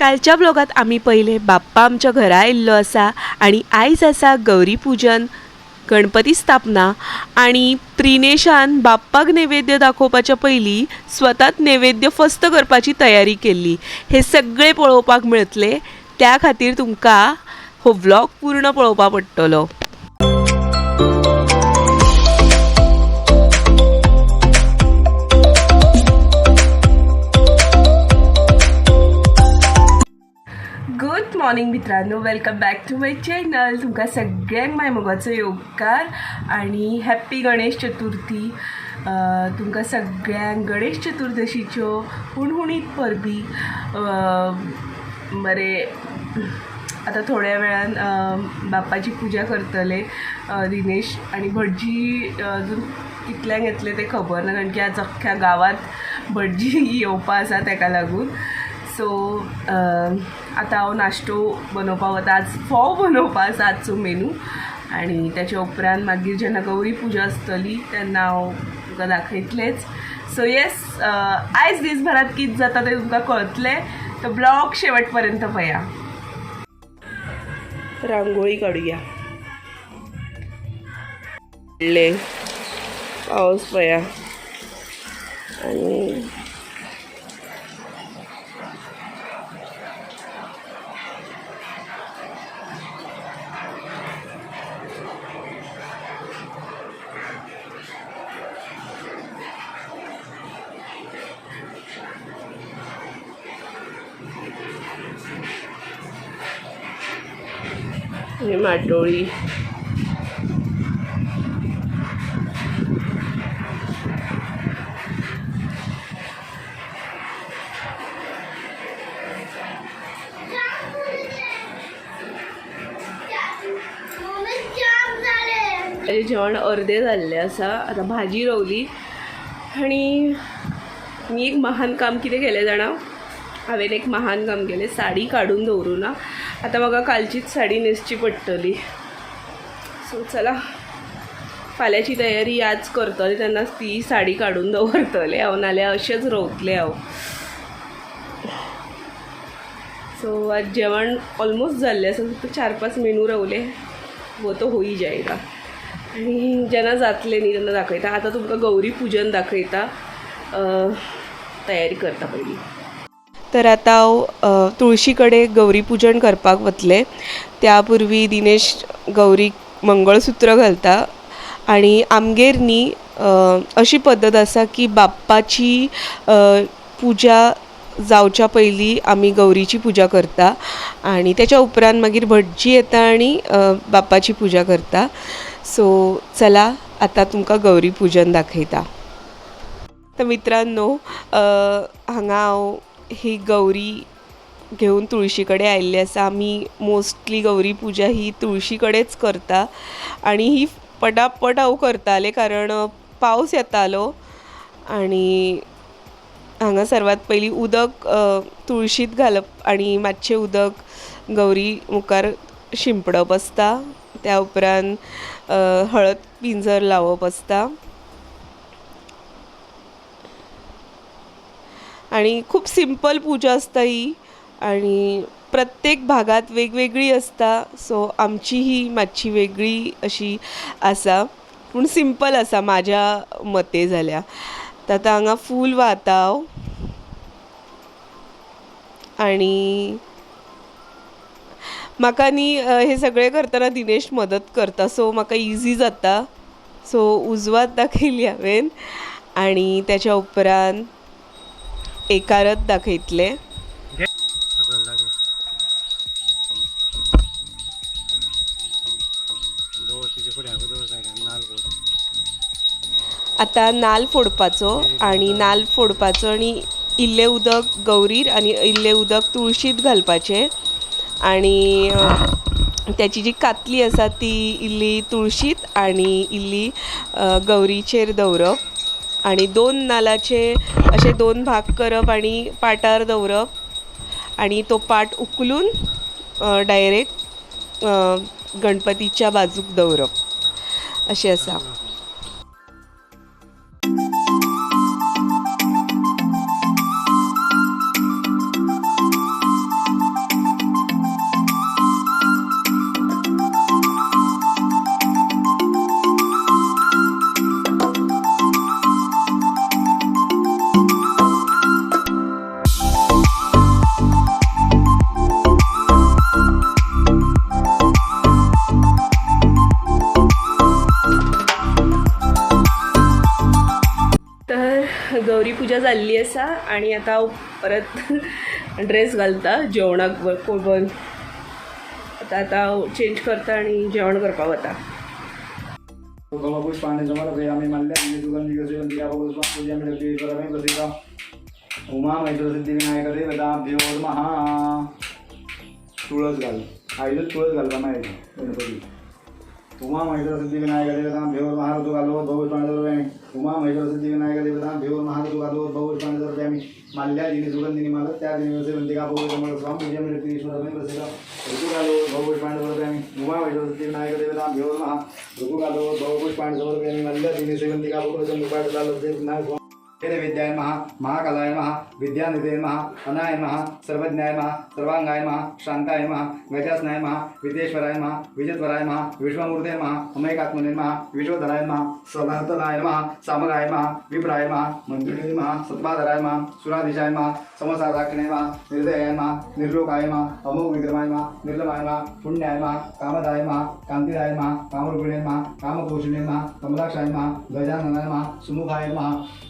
कालच्या ब्लॉगात आमी पहिले बाप्पा आमच्या घरा आयिल्लो आसा आनी आयज आसा गौरी पुजन गणपती स्थापना आणि त्रिनेशान बाप्पाक नैवेद्य दाखोवपाच्या पयलीं स्वतात नैवेद्य फस्त करपाची तयारी केल्ली हे सगळे पळोवपाक मेळटले त्या खातीर तुमकां हो व्लॉग पूर्ण पळोवपा पडटलो. मॉर्निंग मित्रांनो. Welcome back to my channel तुमकां सगळ्यांक माय मोगाचो योगकार आणि हॅप्पी गणेश चतुर्थी. तुमकां सगळ्यांक गणेश चतुर्दशीच्यो हुणहुणीत परबी. बरे आता थोड्या वेळान बापाची पूजा पुजा करतले दिनेश आणि भटजी अजून कितल्यांक येतले ते खबर ना कारण की आज अख्ख्या गावात भटजी येवपा आसा ताका लागून. सो आतां हांव हो नाश्तो बनोवपा वता आज फोव बनवपा आसा आजचो मेनू आनी त्याच्या उपरांत मागीर जेन्ना गौरी पुजा आसतली तेन्ना हांव हो तुका दाखयतलेंच. सो येस आयज दीसभरात कितें जाता तें तुमकां कळतलें. तो ब्लॉग शेवट पर्यंत पळया रांगोळी काडुया ले. पावस पया आनी हे माटोळी. माझे जेवण अर्धे जाल्लें आसा आतां भाजी रोवली. आनी मी एक महान काम कितें केलें जाणा हांवें एक महान काम केलें. साडी काडून दवरूं ना. आतां म्हाका कालचीच साडी न्हेसची पडटली सो चला. फाल्यांची तयारी आज करतले तेन्ना ती साडी काडून दवरतले हांव नाल्यार अशेंच रोवतले हांव सो आज जेवण ऑलमोस्ट जाल्लें आसा फक्त चार पांच मेनू रवले. वो तो होई जायगा. आणि जेन्ना जातलें न्ही तेन्ना दाखयता आतां तुमकां गौरी पुजन दाखयता तयारी करता पयलीं तर आतां हांव तुळशी कडेन गौरी पुजन करपाक वतलें. त्या पुर्वी दिनेश गौरीक मंगळसूत्र घालता. आनी आमगेर न्ही अशी पद्दत आसा की बाप्पाची पुजा जावच्या पयलीं आमी गौरीची पुजा करता. आनी तेच्या उपरांत मागीर भटजी येता आनी बाप्पाची पुजा करता. सो चला आतां तुमकां गौरी पुजन दाखयता. तर मित्रांनो हांगा हांव ही गौरी घेवन तुळशी कडेन आयिल्ली आसा आमी मोस्टली गौरी पुजा ही तुळशी कडेच करता. आनी ही पटापट हांव करतालें कारण पावस येतालो आनी हांगा सर्वात पयलीं उदक तुळशीत घालप आनी मातशें उदक गौरी मुखार शिंपडप आसता त्या उपरांत हळद पिंजर लावप आसता आणि खूप सिंपल पूजा असता ही. आणि प्रत्येक भागात वेगवेगळी असता सो आमची ही मातशी वेगळी अशी आसा पूण सिंपल आसा म्हाज्या मते जाल्या तर आतां हांगा फूल वाताव. हांव आणि म्हाका न्ही हे सगळें करतना दिनेश मदत करता सो म्हाका इजी जाता. सो उजवात दाखयली हांवें आणि त्याच्या उपरांत एकारत दाखयतले. सकल नाल आतां नाल्ल फोडपाचो आनी नाल्ल फोडपाचो आनी इल्लें उदक गौरीर आनी इल्लें उदक तुळशीत घालपाचें. आनी त्याची जी कातली आसा ती इल्ली तुळशीत आनी इल्ली गौरीचेर दवरप. आनी दोन नाल्लाचे अशे दोन भाग करप आनी पाटार दवरप. आनी तो पाट उखलून डायरेक्ट गणपतीच्या बाजूक दवरप. अशें आसा जाल्ली आसा आनी आतां हांव परत ड्रेस घालता जेवणाक कोबन आता आता आतां आतां हांव चेंज करता आनी जेवण करपाक वता. पुष्पाणि समर्पयामि मल्ल्यानि सुगन्धिकसेवन्तिका पुष्पाञ्जलिं लक्ष्मीश्वरमे प्रसीद उमा मैत्रसिद्धिविनायक देवताभ्यो तुळस घाल. आईला तुळस घालता माहिती गणपती उमा मैत्र सिद्धिविनायक देवताभ्यो नमः ऋतू घालो बहुष्पाणि समर्पयामि उमा मैत्र सिद्धिविनायक देवताभ्यो नमः ऋतू घालो बहुष्पाणि समर्पयामि माल्यादिनी सुगन्धिनी माला त्या दिनी सेवन्तिका पुष्पाञ्जलिं लक्ष्मीश्वरमे प्रसीद ऋतू घालो बहुपुष्पाणि समर्पयामि उमा मैत्र सिद्धिविनायक देवताभ्यो नमः ऋतु कालो बहुपुष्पाणि समर्पयामि मल्ल्यादिनी सेवन्तिका पुष्पाणि विद्याय महा महाकालाय महा विद्यानिधे महा अनाय महा सर्वज्ञाय महा सर्वांगाय महा शांताय महा गजासनाय महा विद्येश्वराय महा विजयत्वराय महा विश्वमूर्ते महा अमेकात्मने महा विश्वधराय महा समर्थनाय महा सामराय महा विप्राय महा मंजुषे महा सत्पाधराय महा सुराधीशाय महा समसाधाक्षिणे महा निर्दयाय महा निर्लोकाय महा अमोघ विक्रमाय महा निर्लमाय महा पुण्याय महा कामदाय महा कांतिदाय महा कामरूपिणे महा कामकोशिणे महा कमलाक्षाय महा गजाननाय महा सुमुखाय महा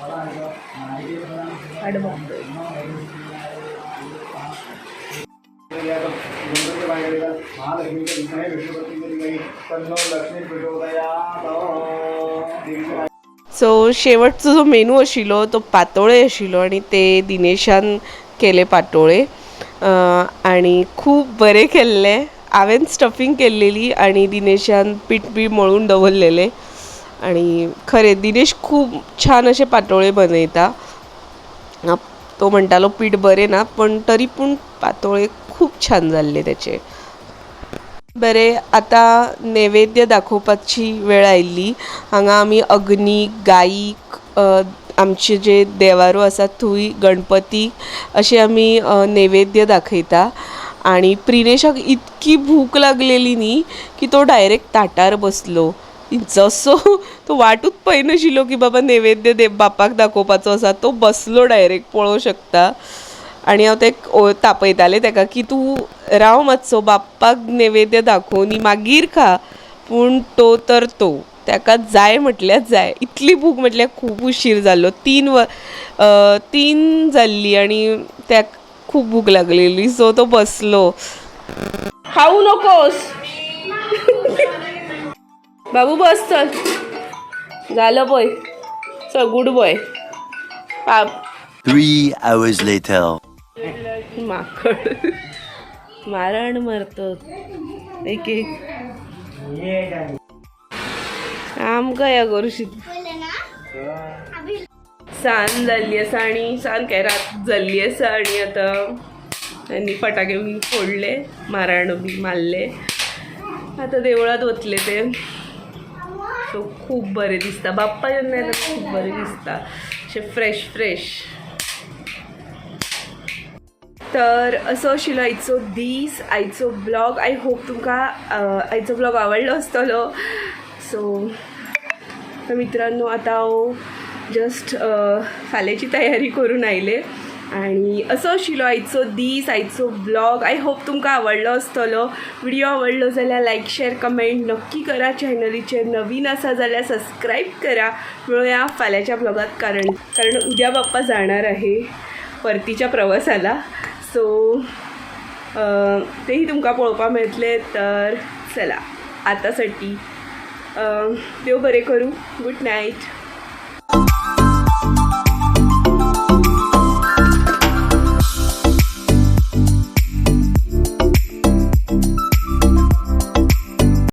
महालक्ष्मीच्या तन्नो लक्ष्मी सो शेवटचो जो मेनू आशिल्लो तो पातोळे आशिल्लो आनी ते दिनेशान केले पातोळे. आनी खूब बरें केल्ले. हांवें स्टफींग केल्लेली आनी दिनेशान पीठ बी मळून दवरलेले. आनी खरें दिनेश खूब छान अशे पातोळे बनयता. तो म्हणटालो पीठ बरें ना पण तरी पूण पातोळे खूब छान जाल्ले तेचे बरें आतां नैवेद्य दाखोवपाची वेळ आयिल्ली हांगा आमी अग्नी गायीक आमचे जे देवारो आसा थंय गणपती असे आमी नैवेद्य दाखयता. आनी प्रिनेशाक इतकी भूक लागलेली न्ही की तो डायरेक्ट ताटार बसलो. जसो तो वाटूच पळयनाशिल्लो की बाबा नैवेद्य दे बापाक दाखोवपाचो आसा तो बसलो डायरेक्ट पळोवं शकता. आनी हांव ते तापयतालें ताका की तूं राव मातसो बाप्पाक नैवेद्य दाखोवन मागीर खा पूण तो तर तो. ताका जाय म्हटल्यार जाय. इतली भूक म्हटल्यार खूब उशीर जाल्लो. तीन व तीन जाल्ली आनी त्याक खूब भूक लागलेली. सो तो बसलो. खाऊ नकोस. बाबू बस चल. झालं पळय चल गुड बॉय. पाप Three hours later. माकड. मारण मारतो. एक एक. आमकां या करूशीत सान जाल्ली आसा आनी सान काय रात जाल्ली आसा आनी आतां त्यांनी फटाके बी फोडले माराण बी मारले. आतां देवळात वतले ते. सो खूब बरें दिसता. बाप्पा जेन्ना येता खूब बरें दिसता. अशें फ्रेश फ्रेश तर असो आशिल्लो आयचो दीस आयचो ब्लॉग आय होप तुमकां आयचो ब्लॉग आवडलो आसतलो सो मित्रांनो आता हो, हांव जस्ट फाल्यांची तयारी करून आयले. आणि असो आशिल्लो आयचो दीस आयचो ब्लॉग आय होप तुमकां आवडलो आसतलो व्हिडिओ आवडलो जाल्यार लायक शेअर कमेंट नक्की करा. चॅनलीचेर नवीन आसा जाल्यार सबस्क्राईब करा. मिळूया फाल्यांच्या ब्लॉगात कारण कारण उद्या बाप्पा जाणार आहे परतीच्या प्रवासाला. सो तेही तुमकां पळोवपाक मेळटले तर चला. आतांसाठी देव बरें करूं. Good night